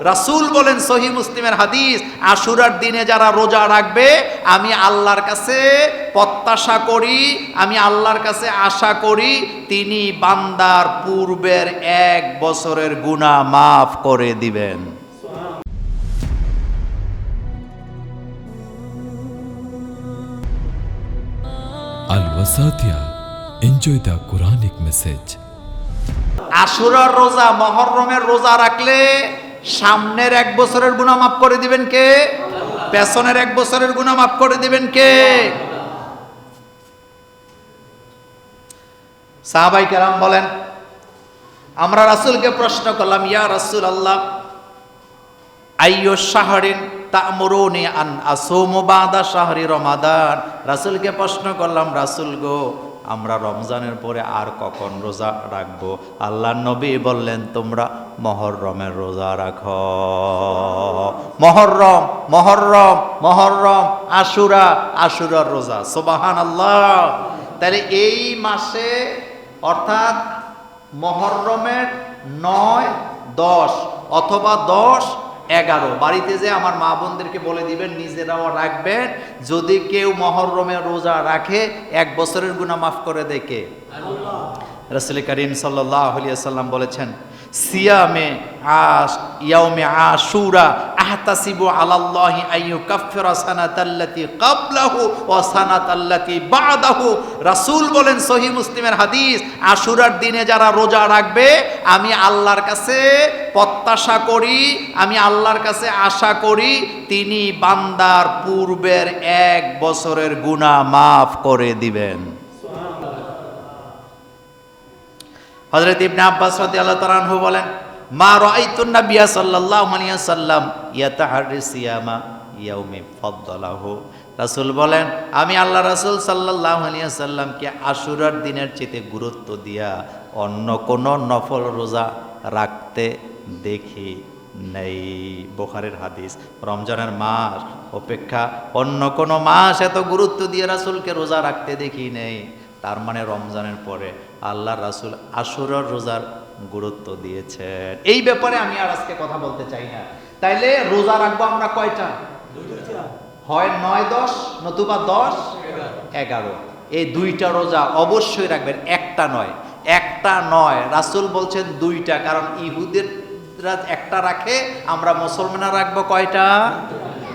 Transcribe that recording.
রাসূল বলেন সহি মুসলিমের হাদিস আশুরার দিনে যারা রোজা রাখবে আমি আল্লাহর কাছে প্রত্যাশা করি আমি আল্লাহর কাছে আশা করি তিনি বান্দার পূর্বের এক বছরের গুনাহ মাফ করে দিবেন. Enjoy the Quranic message. আশুরার রোজা মহররমের রোজা রাখলে সামনের এক বছরের গুনাহ মাফ করে দিবেন কে? পেছনের এক বছরের গুনাহ মাফ করে দিবেন কে? সাহাবাই কেরাম বলেন, আমরা রাসুলকে প্রশ্ন করলাম, ইয়া রাসুল আল্লাহ আইয়ো শাহরিন তা'মুরুনি আন আসুমু বাদা শাহরি রমাদান? রাসূলকে প্রশ্ন করলাম, রাসূল গো আমরা রমজানের পরে আর কখন রোজা রাখব? আল্লাহ নবী বললেন, তোমরা মহররমের রোজা রাখো। মহররম মহররম মহররম আশুরা, আশুরার রোজা সুবাহান আল্লাহ তাহলে এই মাসে, অর্থাৎ মহররমের নয়, দশ, অথবা দশ এগারো। বাড়িতে যে আমার মা বোনদেরকে বলে দিবেন নিজেরাও রাখবেন। যদি কেউ মহরমে রোজা রাখে এক বছরের গুণা মাফ করে দেখে রসুল করিম সাল্লাহ সাল্লাম বলেছেন সিয়ামে আশ, ইয়াউমে আশুরা, আহতাসিবু আলাল্লাহি আইয়ু কাফফিরা সানাতাল্লাতি ক্বাবলাহু ওয়া সানাতাল্লাতি বাদাহু। রাসূল বলেন সহি মুসলিমের হাদিস, আশুরার দিনে যারা রোজা রাখবে, আমি আল্লাহর কাছে প্রত্যাশা করি, আমি আল্লাহর কাছে আশা করি, তিনি বান্দার পূর্বের এক বছরের গুনাহ মাফ করে দিবেন। হযরত ইবনে আব্বাস রাদিয়াল্লাহু তাআলা আনহু বলেন, মা রাআইতুন নাবিয়্যা সাল্লাল্লাহু আলাইহি সাল্লাম ইয়াতাহাররি সিয়ামা ইয়াউমি ফাদ্দালাহু। রাসূল বলেন, আমি আল্লাহ রাসূল সাল্লাল্লাহু আলাইহি সাল্লামকে আশুরার দিনের চেয়ে গুরুত্ব দিয়া অন্য কোন নফল রোজা রাখতে দেখি নেই। বোখারের হাদিস, রমজানের মাস অপেক্ষা অন্য কোনো মাস এত গুরুত্ব দিয়ে রাসূলকে রোজা রাখতে দেখি নেই। তার মানে রমজানের পরে আল্লাহ রাসূল আশুরার রোজার গুরুত্ব দিয়েছেন। এই ব্যাপারে আমি আর আজকে কথা বলতে চাই না। তাইলে রোজা রাখব আমরা কয়টা? হয় নয় দশ নতুবা দশ? এগারো। এই দুইটা রোজা অবশ্যই রাখবেন, একটা নয়। একটা নয়, রাসূল বলছেন দুইটা, কারণ ইহুদের একটা রাখে, আমরা মুসলমানরা রাখব কয়টা?